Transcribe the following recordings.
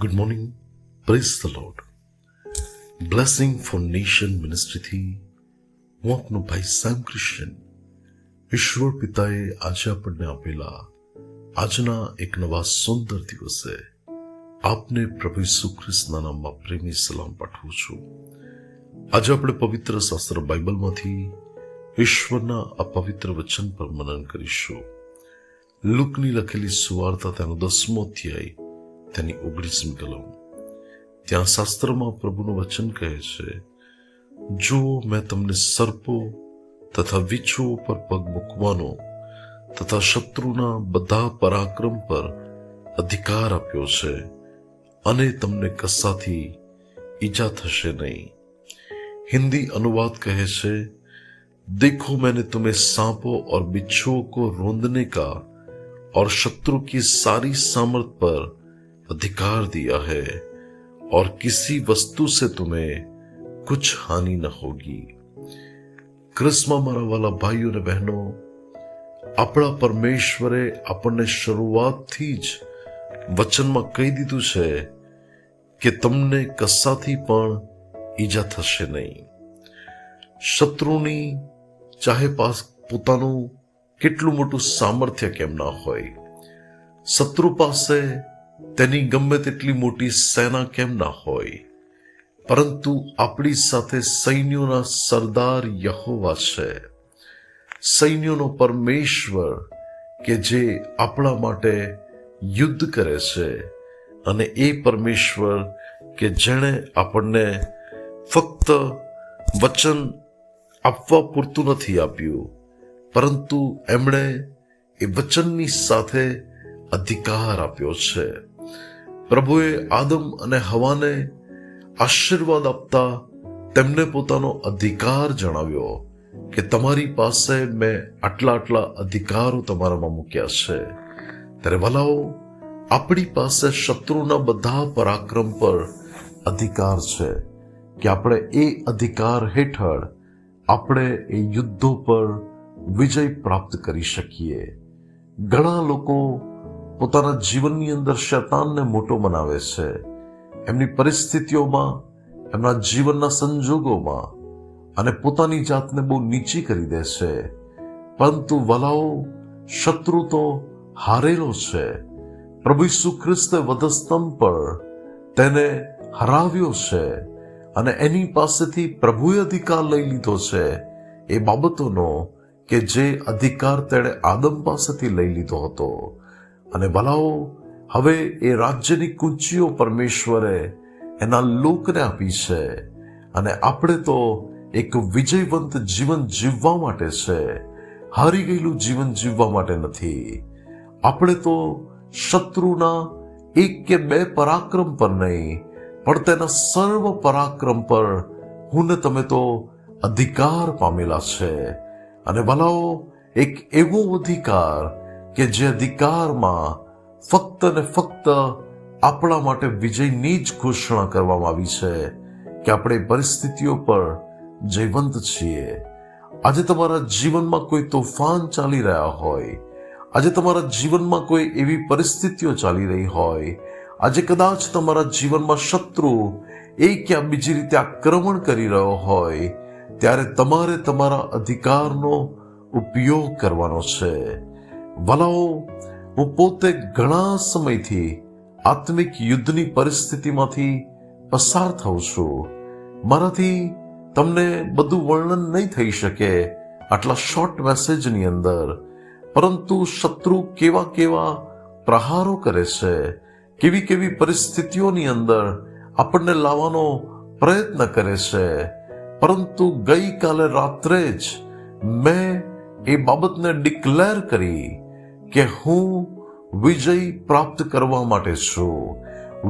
Good morning praise the lord blessing for nation મિનિસ્ટ્રીથી હું આપનો ભાઈ સામ ક્રિશ્ચન ઈશ્વર પિતાએ આજે આપણને આપેલા આજના એક નવા સુંદર દિવસે આપને પ્રભુ ઈસુ નામમાં પ્રેમી સલામ પાઠવું છું આજે આપણે પવિત્ર શાસ્ત્ર બાઇબલમાંથી ઈશ્વરના આ પવિત્ર વચન પર મનન કરીશું લુકની લખેલી સુવાર્તા તેનો દસમો અધ્યાય તેની ઓગણીસમી કલમ ત્યાં શાસ્ત્રમાં પ્રભુનું વચન કહે છે જો મેં તમને સર્પો તથા વીછુઓ પર પગ મૂકવાનો તથા શત્રુના બધા પરાક્રમ પર અધિકાર આપ્યો છે અને તમને કસાથી ઈજા થશે નહીં हिंदी अनुवाद कहे से देखो मैंने तुम्हें सांपों और बिच्छुओं को रोंदने का और शत्रु की सारी सामर्थ पर अधिकार दिया है और किसी वस्तु से तुम्हें कुछ हानि न होगी ક્રિસ્મા મારા વાલા ભાઈઓ અને બહેનો આપણા પરમેશ્વરે આપણને શરૂઆતથી જ વચનમાં કહી દીધું છે કે તમને કશાથી પણ ઈજા થશે નહીં શત્રુની ચાહે પાસ પોતાનું કેટલું મોટું સામર્થ્ય કેમ ના હોય શત્રુ પાસે તેની ગમે તેટલી મોટી સેના કેમ ના હોય? પરંતુ આપણી સાથે સૈન્યોના સરદાર યહોવા છે. સૈન્યોનો પરમેશ્વર કે જે આપણા માટે યુદ્ધ કરે છે અને એ પરમેશ્વર કે જેણે આપણને ફક્ત વચન આપવા પૂરતું નથી આપ્યું, પરંતુ એમણે એ વચનની સાથે અધિકાર આપ્યો છે. પ્રભુએ આદમ અને હવાને આશીર્વાદ આપતા તેમને પોતાનો અધિકાર જણાવ્યો કે તમારી પાસે મેં આટલા આટલા અધિકારો તમારામાં મૂક્યા છે. ત્યારે ભલાઓ આપણી પાસે શત્રુના બધા પરાક્રમ પર અધિકાર છે કે આપણે એ અધિકાર હેઠળ આપણે એ યુદ્ધો પર વિજય પ્રાપ્ત કરી શકીએ. ઘણા લોકો પોતાના જીવનની અંદર શૈતાનને મોટો બનાવે છે. એમની પરિસ્થિતિઓમાં, એમના જીવનના સંજોગોમાં અને પોતાની જાતને બહુ નીચી કરી દે છે. પરંતુ વલાઓ, શત્રુ તો હારેલો છે. પ્રભુ ઈસુ ખ્રિસ્તે વધસ્તંભ પર તેને હરાવ્યો છે અને એની પાસેથી પ્રભુએ અધિકાર લઈ લીધો છે. એ બાબતોનો કે જે અધિકાર તેણે આદમ પાસેથી લઈ લીધો હતો. અને ભલાઓ, હવે એ રાજ્યની કુંચીઓ પરમેશ્વરે એના લોકને આપી છે અને આપણે તો એક વિજયવંત જીવન જીવવા માટે છે. હારી ગયેલું જીવન જીવવા માટે નથી. આપણે તો શત્રુના એક કે બે પરાક્રમ પર નહીં, પણ તેના સર્વ પરાક્રમ પર હું તમે તો અધિકાર પામેલા છે. અને ભલાઓ, એક એવો અધિકાર કે જે અધિકારમાં ફક્ત ને ફક્ત આપણા માટે વિજયની જ ઘોષણા કરવામાં આવી છે કે આપણે પરિસ્થિતિઓ પર જયવંત છીએ. આજે તમારા જીવનમાં કોઈ તોફાન ચાલી રહ્યા હોય, આજે તમારા જીવનમાં કોઈ એવી પરિસ્થિતિઓ ચાલી રહી હોય, આજે કદાચ તમારા જીવનમાં શત્રુ એક યા બીજી રીતે આક્રમણ કરી રહ્યો હોય, ત્યારે તમારે તમારા અધિકારનો ઉપયોગ કરવાનો છે. ભલાઓ હું પોતે ઘણા સમયથી આત્મિક યુદ્ધની પરિસ્થિતિમાંથી પસાર થઉં છું. મારાથી તમને બધું વર્ણન નહીં થઈ શકે આટલા શોર્ટ મેસેજની અંદર. પરંતુ શત્રુ કેવા કેવા પ્રહારો કરે છે, કેવી કેવી પરિસ્થિતિઓની અંદર આપણને લાવવાનો પ્રયત્ન કરે છે. પરંતુ ગઈકાલે રાત્રે જ મેં એ બાબતને ડિક્લેર કરી કે હું વિજય પ્રાપ્ત કરવા માટે છું.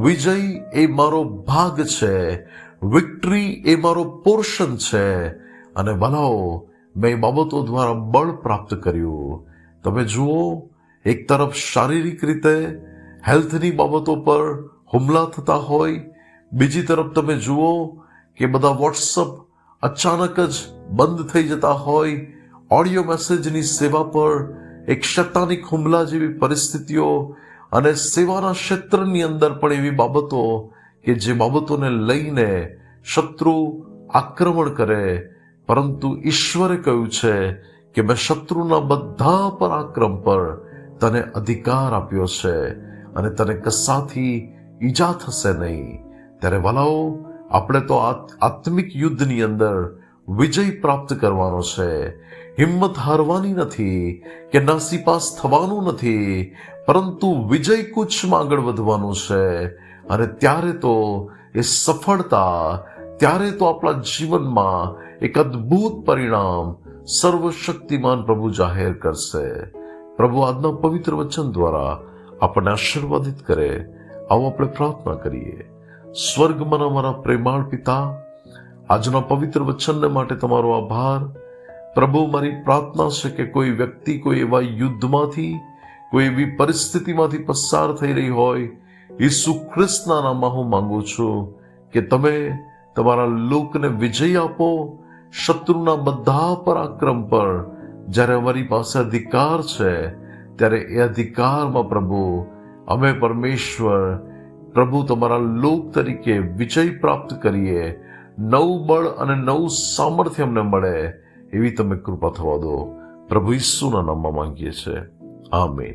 વિજય એ મારો ભાગ છે. વિક્ટરી એ મારો પોર્શન છે. અને ભલાઓ, મેં બાબતો દ્વારા બળ પ્રાપ્ત કર્યું. તમે જુઓ, એક તરફ શારીરિક રીતે હેલ્થની બાબતો પર હુમલા થતા હોય, બીજી તરફ તમે જુઓ કે બધા વોટ્સઅપ અચાનક જ બંધ થઈ જતા હોય ઓડિયો મેસેજની સેવા પર એક શૈતાનિક હુમલા જેવી પરિસ્થિતિઓ અને સેવાના ક્ષેત્રની અંદર પણ એવી બાબતો કે જે બાબતોને લઈને શત્રુ આક્રમણ કરે. પરંતુ ઈશ્વરે કહ્યું છે કે મેં શત્રુના બધા પરાક્રમ પર તને અધિકાર આપ્યો છે અને તને કસાથી ઈજા થશે નહીં. ત્યારે વલાઓ, આપણે તો આત્મિક યુદ્ધની અંદર વિજય પ્રાપ્ત કરવાનો છે. હિંમત હારવાની નથી કે નાસીપાસ થવાનું નથી, પરંતુ વિજય કૂચમાં આગળ વધવાનું છે. અને ત્યારે તો એ સફળતા, ત્યારે તો આપણા જીવનમાં એક અદ્ભુત પરિણામ સર્વશક્તિમાન પ્રભુ જાહેર કરશે. પ્રભુ આજના પવિત્ર વચન દ્વારા આપણને આશીર્વાદિત કરે. આવો આપણે પ્રાર્થના કરીએ. સ્વર્ગમાં અમારા પ્રેમાળ પિતા આજના પવિત્ર વચનને માટે તમારો આભાર. પ્રભુ, મારી પ્રાર્થના છે કે કોઈ વ્યક્તિ કોઈ એવા યુદ્ધમાંથી, કોઈ એવી પરિસ્થિતિમાંથી પસાર થઈ રહી હોય, ઈસુ ખ્રિસ્તના નામમાં હું માંગુ છું કે તમે તમારા લોકને વિજય આપો, શત્રુના બધા પરાક્રમ પર. જ્યારે અમારી પાસે અધિકાર છે, ત્યારે એ અધિકારમાં પ્રભુ, અમે પરમેશ્વર, પ્રભુ તમારા લોક તરીકે વિજય પ્રાપ્ત કરીએ. નવું બળ અને નવું સામર્થ્ય અમને મળે એવી તમે કૃપા થવા દો. પ્રભુ ઈસુના નામમાં માંગીએ છીએ. આમીન.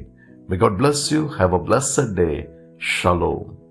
May God bless you have a blessed day શાલોમ